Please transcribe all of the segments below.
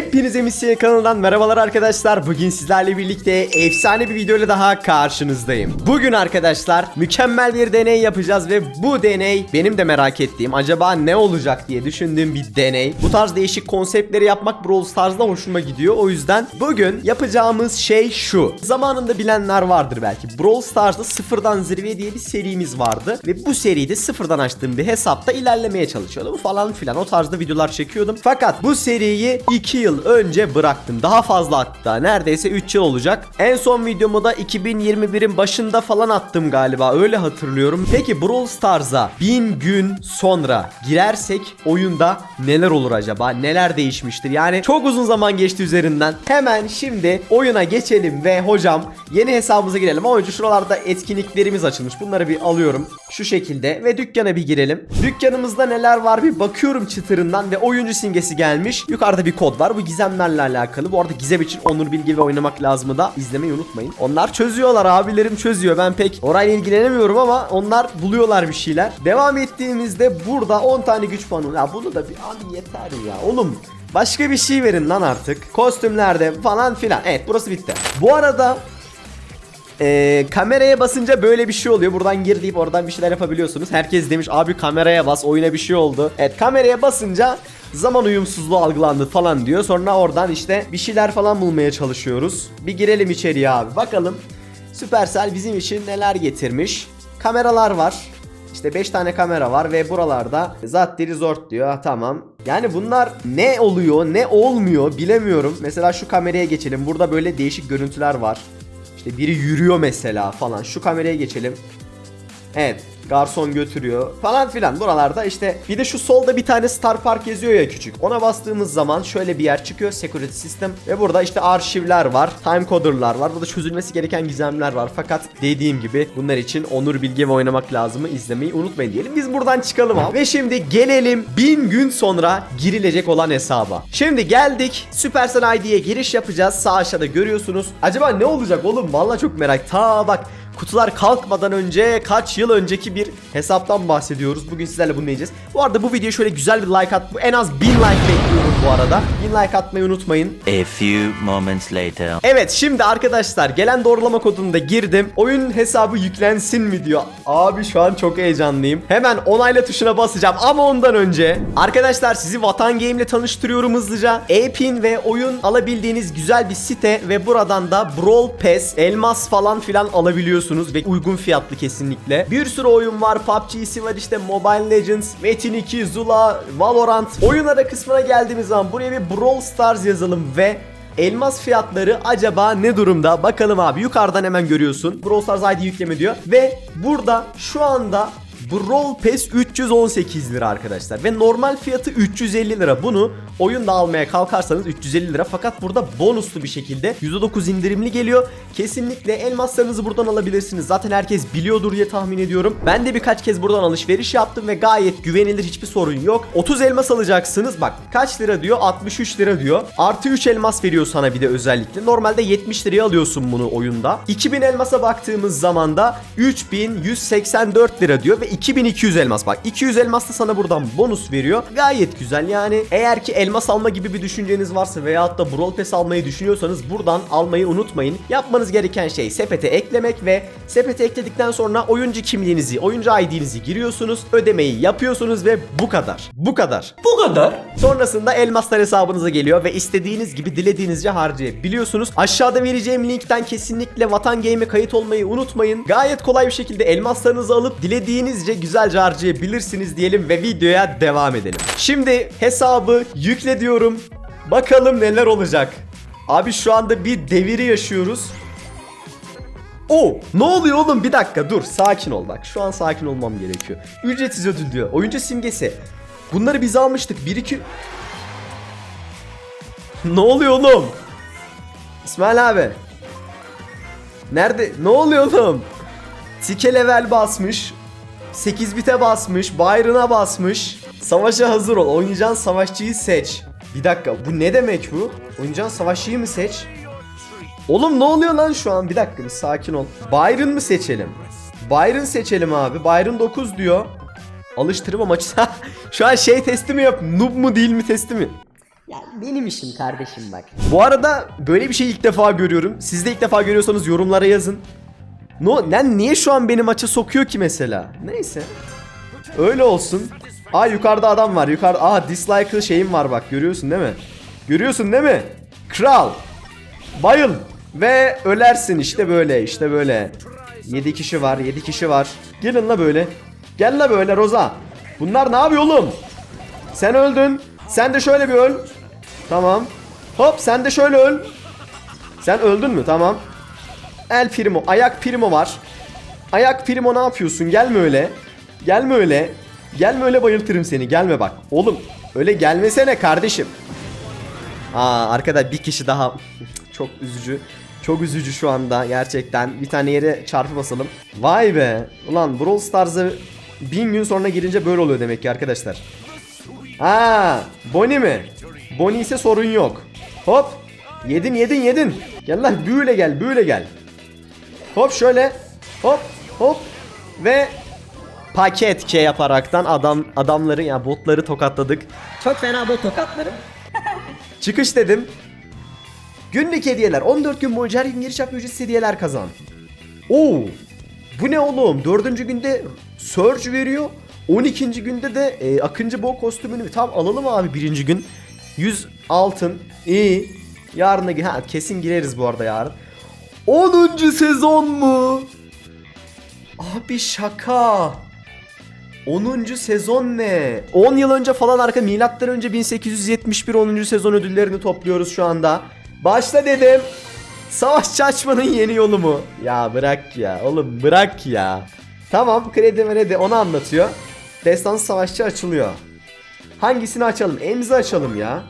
Hepinize Misye kanalından merhabalar arkadaşlar. Bugün sizlerle birlikte efsane bir videoyla daha karşınızdayım. Bugün arkadaşlar mükemmel bir deney yapacağız ve bu deney benim de merak ettiğim acaba ne olacak diye düşündüğüm bir deney. Bu tarz değişik konseptleri yapmak Brawl Stars'da hoşuma gidiyor. O yüzden bugün yapacağımız şey şu. Zamanında bilenler vardır belki. Brawl Stars'da sıfırdan zirve diye bir serimiz vardı ve bu seride sıfırdan açtığım bir hesapta ilerlemeye çalışıyordum falan filan. O tarzda videolar çekiyordum. Fakat bu seriyi 2 yıl önce bıraktım. Daha fazla hatta. Neredeyse 3 yıl olacak. En son videomu da 2021'in başında falan attım galiba. Öyle hatırlıyorum. Peki Brawl Stars'a 1000 gün sonra girersek oyunda neler olur acaba? Neler değişmiştir? Yani çok uzun zaman geçti üzerinden. Hemen şimdi oyuna geçelim ve hocam yeni hesabımıza girelim. Ama önce şuralarda etkinliklerimiz açılmış. Bunları bir alıyorum. Şu şekilde ve dükkana bir girelim. Dükkanımızda neler var bir bakıyorum çıtırından ve oyuncu simgesi gelmiş. Yukarıda bir kod var. Bu gizemlerle alakalı. Bu arada gizem için Onur Bilgi ve oynamak lazımı da izlemeyi unutmayın. Onlar çözüyorlar. Abilerim çözüyor. Ben pek orayla ilgilenemiyorum ama onlar buluyorlar bir şeyler. Devam ettiğimizde burada 10 tane güç puanı. Ya bunu da bir abi yeter ya. Oğlum Başka bir şey verin lan artık. Kostümlerde falan filan. Evet burası bitti. Bu arada ee, kameraya basınca böyle bir şey oluyor. Buradan gir deyip oradan bir şeyler yapabiliyorsunuz. Herkes demiş abi kameraya bas oyuna bir şey oldu. Evet kameraya basınca zaman uyumsuzluğu algılandı falan diyor. Sonra oradan işte bir şeyler falan bulmaya çalışıyoruz. Bir girelim içeriye abi. Bakalım Supercell bizim için neler getirmiş. Kameralar var. İşte 5 tane kamera var ve buralarda Zatti Resort diyor. Tamam. Yani bunlar ne oluyor ne olmuyor bilemiyorum. Mesela şu kameraya geçelim. Burada böyle değişik görüntüler var. İşte biri yürüyor mesela falan. Şu kameraya geçelim. Evet. Garson götürüyor falan filan. Buralarda işte bir de şu solda bir tane Star Park yazıyor ya küçük. Ona bastığımız zaman şöyle bir yer çıkıyor Security System. Ve burada işte arşivler var time coder'lar var. Burada çözülmesi gereken gizemler var. Fakat dediğim gibi bunlar için Onur Bilge ve oynamak lazımı izlemeyi unutmayın diyelim. Biz buradan çıkalım abi. Ve şimdi gelelim bin gün sonra girilecek olan hesaba. Şimdi geldik. Supercell ID'ye giriş yapacağız. Sağ aşağıda görüyorsunuz. Acaba ne olacak oğlum? Valla çok merak. Ta bak Kutular kalkmadan önce kaç yıl önceki bir hesaptan bahsediyoruz. Bugün sizlerle bunu deneyeceğiz. Bu arada bu videoya şöyle güzel bir like at. En az 1000 like bekliyorum bu arada. 1000 like atmayı unutmayın. A few moments later. Evet şimdi arkadaşlar gelen doğrulama kodunu da girdim. Oyun hesabı yüklensin mi diyor. Abi şu an çok heyecanlıyım. Hemen onayla tuşuna basacağım ama ondan önce arkadaşlar sizi Vatan Game ile tanıştırıyorum hızlıca. E-Pin ve oyun alabildiğiniz güzel bir site ve buradan da Brawl Pass, elmas falan filan alabiliyorsunuz ve uygun fiyatlı kesinlikle. Bir sürü oyun var. PUBG'si var işte Mobile Legends, Metin 2, Zula, Valorant. Oyun ara kısmına geldiğimiz zaman buraya bir Brawl Stars yazalım ve Elmas fiyatları acaba ne durumda? Bakalım abi yukarıdan hemen görüyorsun. Brawl Stars ID yükleme diyor. Ve burada şu anda Brawl Pass 318 lira arkadaşlar ve normal fiyatı 350 lira. Bunu oyunda almaya kalkarsanız 350 lira fakat burada bonuslu bir şekilde %9 indirimli geliyor. Kesinlikle elmaslarınızı buradan alabilirsiniz. Zaten herkes biliyordur diye tahmin ediyorum. Ben de birkaç kez buradan alışveriş yaptım ve gayet güvenilir hiçbir sorun yok. 30 elmas alacaksınız. Bak kaç lira diyor? 63 lira diyor. Artı 3 elmas veriyor sana bir de özellikle. Normalde 70 liraya alıyorsun bunu oyunda. 2000 elmasa baktığımız zaman da 3184 lira diyor ve 2200 elmas bak 200 elmas da sana buradan bonus veriyor. Gayet güzel yani. Eğer ki elmas alma gibi bir düşünceniz varsa veyahut da Brawl Pass almayı düşünüyorsanız buradan almayı unutmayın. Yapmanız gereken şey sepete eklemek ve sepete ekledikten sonra oyuncu kimliğinizi, oyuncu ID'nizi giriyorsunuz, ödemeyi yapıyorsunuz ve bu kadar. Bu kadar. Bu kadar. Sonrasında elmaslar hesabınıza geliyor ve istediğiniz gibi dilediğinizce harcayabiliyorsunuz. Aşağıda vereceğim linkten kesinlikle Vatan Game'e kayıt olmayı unutmayın. Gayet kolay bir şekilde elmaslarınızı alıp dilediğinizce güzelce harcayabilirsiniz diyelim ve videoya devam edelim. Şimdi hesabı yükle diyorum. Bakalım neler olacak. Abi şu anda bir deviri yaşıyoruz. O ne oluyor oğlum bir dakika dur sakin ol bak şu an sakin olmam gerekiyor. Ücretsiz ödül diyor. Oyuncu simgesi. Bunları biz almıştık. 1 2 Ne oluyor oğlum? İsmail abi. Nerede? Ne oluyor oğlum? Tike level basmış. 8 bite basmış. Byron'a basmış. Savaşa hazır ol. Oynayacağın savaşçıyı seç. Bir dakika bu ne demek bu? Oynayacağın savaşçıyı mı seç? Oğlum ne oluyor lan şu an? Bir dakika bir sakin ol. Byron mı seçelim? Byron seçelim abi. Byron 9 diyor. Alıştırma maçı. şu an şey testi mi yap? Noob mu değil mi testi mi? Yani benim işim kardeşim bak. Bu arada böyle bir şey ilk defa görüyorum. Siz de ilk defa görüyorsanız yorumlara yazın. No, lan niye şu an beni maça sokuyor ki mesela? Neyse. Öyle olsun. Aa yukarıda adam var. Yukarıda. Aa dislike'lı şeyim var bak. Görüyorsun değil mi? Görüyorsun değil mi? Kral. Bayıl. Ve ölersin işte böyle işte böyle. 7 kişi var 7 kişi var. Gelin la böyle. Gel la böyle Roza. Bunlar ne yapıyor oğlum? Sen öldün. Sen de şöyle bir öl. Tamam. Hop sen de şöyle öl. Sen öldün mü? Tamam. El primo. Ayak primo var. Ayak primo ne yapıyorsun? Gelme öyle. Gelme öyle. Gelme öyle bayıltırım seni. Gelme bak. Oğlum öyle gelmesene kardeşim. Aa arkada bir kişi daha. Çok üzücü. Çok üzücü şu anda gerçekten. Bir tane yere çarpı basalım. Vay be. Ulan Brawl Stars'a bin gün sonra girince böyle oluyor demek ki arkadaşlar. Ha, Bonnie mi? Bonnie ise sorun yok. Hop. Yedin yedin yedin. Gel lan büyüle gel büyüle gel. Hop şöyle. Hop hop. Ve paket K yaparaktan adam adamları ya botları tokatladık. Çok fena bot tokatlarım. Çıkış dedim. Günlük hediyeler. 14 gün boyunca her gün giriş yapma ücretsiz hediyeler kazan. Oo. Bu ne oğlum? Dördüncü günde Surge veriyor. 12. günde de e, Akıncı Bow kostümünü tam alalım abi birinci gün. 100 altın. İyi. Yarına ha, kesin gireriz bu arada yarın. 10. sezon mu? Abi şaka. 10. sezon ne? 10 yıl önce falan arka milattan önce 1871 10. sezon ödüllerini topluyoruz şu anda. Başla dedim. Savaşçı açmanın yeni yolu mu? Ya bırak ya oğlum bırak ya. Tamam kredi meredi onu anlatıyor. Destansı savaşçı açılıyor. Hangisini açalım? Emzi açalım ya.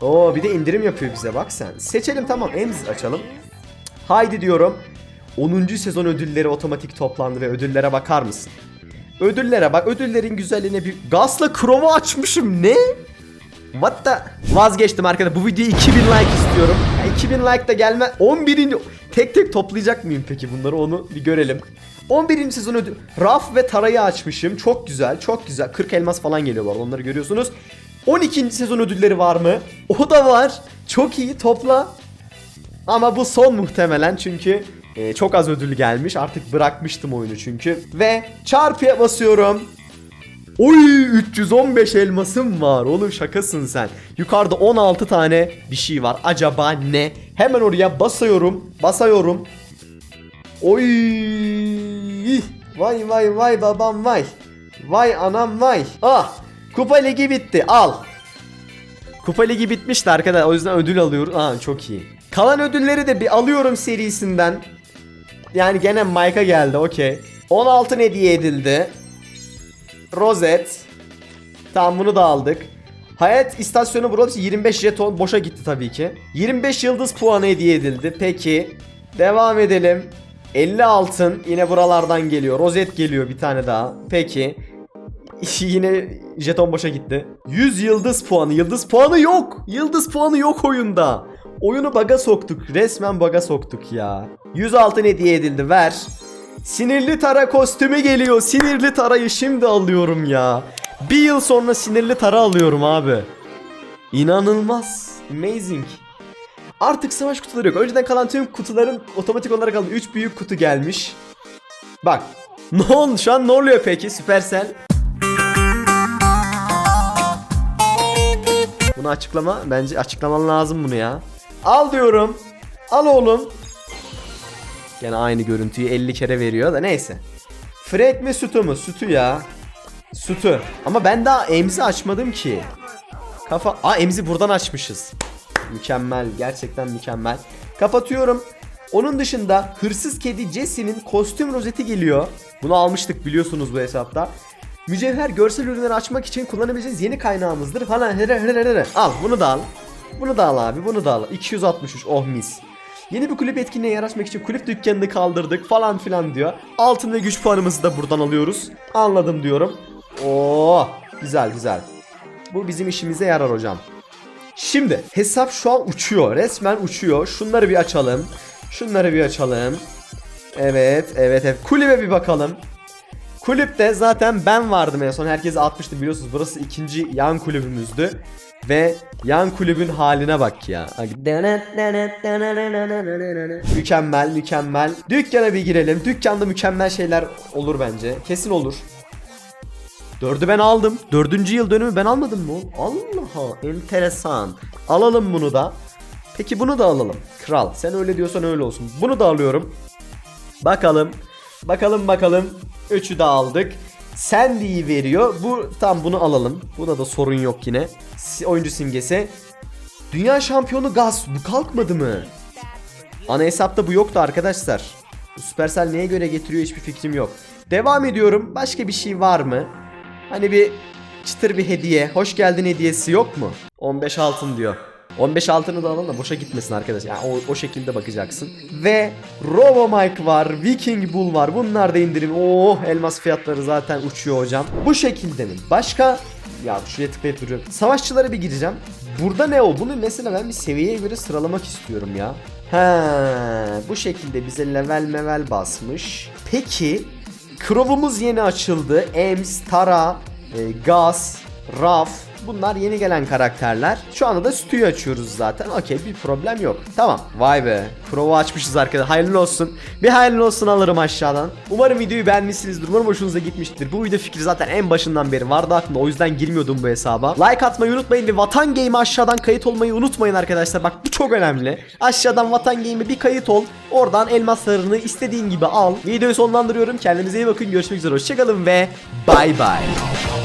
Oo bir de indirim yapıyor bize bak sen. Seçelim tamam Emzi açalım. Haydi diyorum. 10. sezon ödülleri otomatik toplandı ve ödüllere bakar mısın? Ödüllere bak ödüllerin güzelliğine bir Gazla Chrome'u açmışım ne? What the? Vazgeçtim arkadaşlar bu videoya 2000 like istiyorum ya 2000 like da gelme 11. Tek tek toplayacak mıyım peki bunları onu bir görelim 11. sezon ödül Raf ve Tara'yı açmışım çok güzel çok güzel 40 elmas falan geliyor bu arada onları görüyorsunuz 12. sezon ödülleri var mı? O da var çok iyi topla ama bu son muhtemelen çünkü e, çok az ödül gelmiş. Artık bırakmıştım oyunu çünkü. Ve çarpıya basıyorum. Oy 315 elmasım var. Oğlum şakasın sen. Yukarıda 16 tane bir şey var. Acaba ne? Hemen oraya basıyorum. Basıyorum. Oy! Vay vay vay babam vay. Vay anam vay. Ah! Kupa ligi bitti. Al. Kupa ligi bitmişti arkadaşlar. O yüzden ödül alıyoruz. Aa çok iyi. Kalan ödülleri de bir alıyorum serisinden. Yani gene Mike'a geldi okey. 16 hediye edildi. Rozet. Tamam bunu da aldık. Hayat istasyonu burası 25 jeton boşa gitti tabii ki. 25 yıldız puanı hediye edildi. Peki. Devam edelim. 50 altın yine buralardan geliyor. Rozet geliyor bir tane daha. Peki. Yine jeton boşa gitti. 100 yıldız puanı. Yıldız puanı yok. Yıldız puanı yok oyunda. Oyunu baga soktuk. Resmen baga soktuk ya. 100 altın hediye edildi. Ver. Sinirli Tara kostümü geliyor. Sinirli Tara'yı şimdi alıyorum ya. Bir yıl sonra sinirli Tara alıyorum abi. İnanılmaz. Amazing. Artık savaş kutuları yok. Önceden kalan tüm kutuların otomatik olarak alın. 3 büyük kutu gelmiş. Bak. Ne oldu? Şu an ne oluyor peki? Süpersel. Bunu açıklama. Bence açıklaman lazım bunu ya. Al diyorum. Al oğlum. Gene aynı görüntüyü 50 kere veriyor da neyse. Fred mi sütü mü? Sütü ya. Sütü. Ama ben daha emzi açmadım ki. Kafa... Aa emzi buradan açmışız. Mükemmel. Gerçekten mükemmel. Kapatıyorum. Onun dışında hırsız kedi Jesse'nin kostüm rozeti geliyor. Bunu almıştık biliyorsunuz bu hesapta. Mücevher görsel ürünleri açmak için kullanabileceğiniz yeni kaynağımızdır. Falan here here here. Al bunu da al. Bunu da al abi bunu da al. 263 oh mis. Yeni bir kulüp etkinliğe yer açmak için kulüp dükkanını kaldırdık falan filan diyor. Altın ve güç puanımızı da buradan alıyoruz. Anladım diyorum. Oo güzel güzel. Bu bizim işimize yarar hocam. Şimdi hesap şu an uçuyor. Resmen uçuyor. Şunları bir açalım. Şunları bir açalım. Evet, evet, evet. Kulübe bir bakalım. Kulüpte zaten ben vardım en son. Herkes atmıştı biliyorsunuz. Burası ikinci yan kulübümüzdü. Ve yan kulübün haline bak ya. Mükemmel mükemmel. Dükkana bir girelim. Dükkanda mükemmel şeyler olur bence. Kesin olur. Dördü ben aldım. Dördüncü yıl dönümü ben almadım mı? Allah enteresan. Alalım bunu da. Peki bunu da alalım. Kral sen öyle diyorsan öyle olsun. Bunu da alıyorum. Bakalım. Bakalım bakalım. Üçü de aldık. Sandy'yi veriyor. Bu tam bunu alalım. Buna da sorun yok yine. Oyuncu simgesi. Dünya şampiyonu Gaz. Bu kalkmadı mı? Ana hesapta bu yoktu arkadaşlar. Supercell neye göre getiriyor hiçbir fikrim yok. Devam ediyorum. Başka bir şey var mı? Hani bir çıtır bir hediye. Hoş geldin hediyesi yok mu? 15 altın diyor. 15 altını da alın da boşa gitmesin arkadaş. Yani o, o şekilde bakacaksın. Ve Robo Mike var, Viking Bull var. Bunlar da indirim. Oh elmas fiyatları zaten uçuyor hocam. Bu şekilde mi? Başka ya şuraya tıklayıp duruyorum. Savaşçılara bir gireceğim. Burada ne o? Bunu mesela ben bir seviyeye göre sıralamak istiyorum ya. He, bu şekilde bize level mevel basmış. Peki Crow'umuz yeni açıldı. Ems, Tara, e, Gas, Raf. Bunlar yeni gelen karakterler. Şu anda da Stu'yu açıyoruz zaten. Okey bir problem yok. Tamam. Vay be. Crow'u açmışız arkadaşlar. Hayırlı olsun. Bir hayırlı olsun alırım aşağıdan. Umarım videoyu beğenmişsinizdir. Umarım hoşunuza gitmiştir. Bu video fikri zaten en başından beri vardı aklımda. O yüzden girmiyordum bu hesaba. Like atmayı unutmayın ve Vatan Game'e aşağıdan kayıt olmayı unutmayın arkadaşlar. Bak bu çok önemli. Aşağıdan Vatan Game'e bir kayıt ol. Oradan elmaslarını istediğin gibi al. Videoyu sonlandırıyorum. Kendinize iyi bakın. Görüşmek üzere. Hoşçakalın ve bay bay.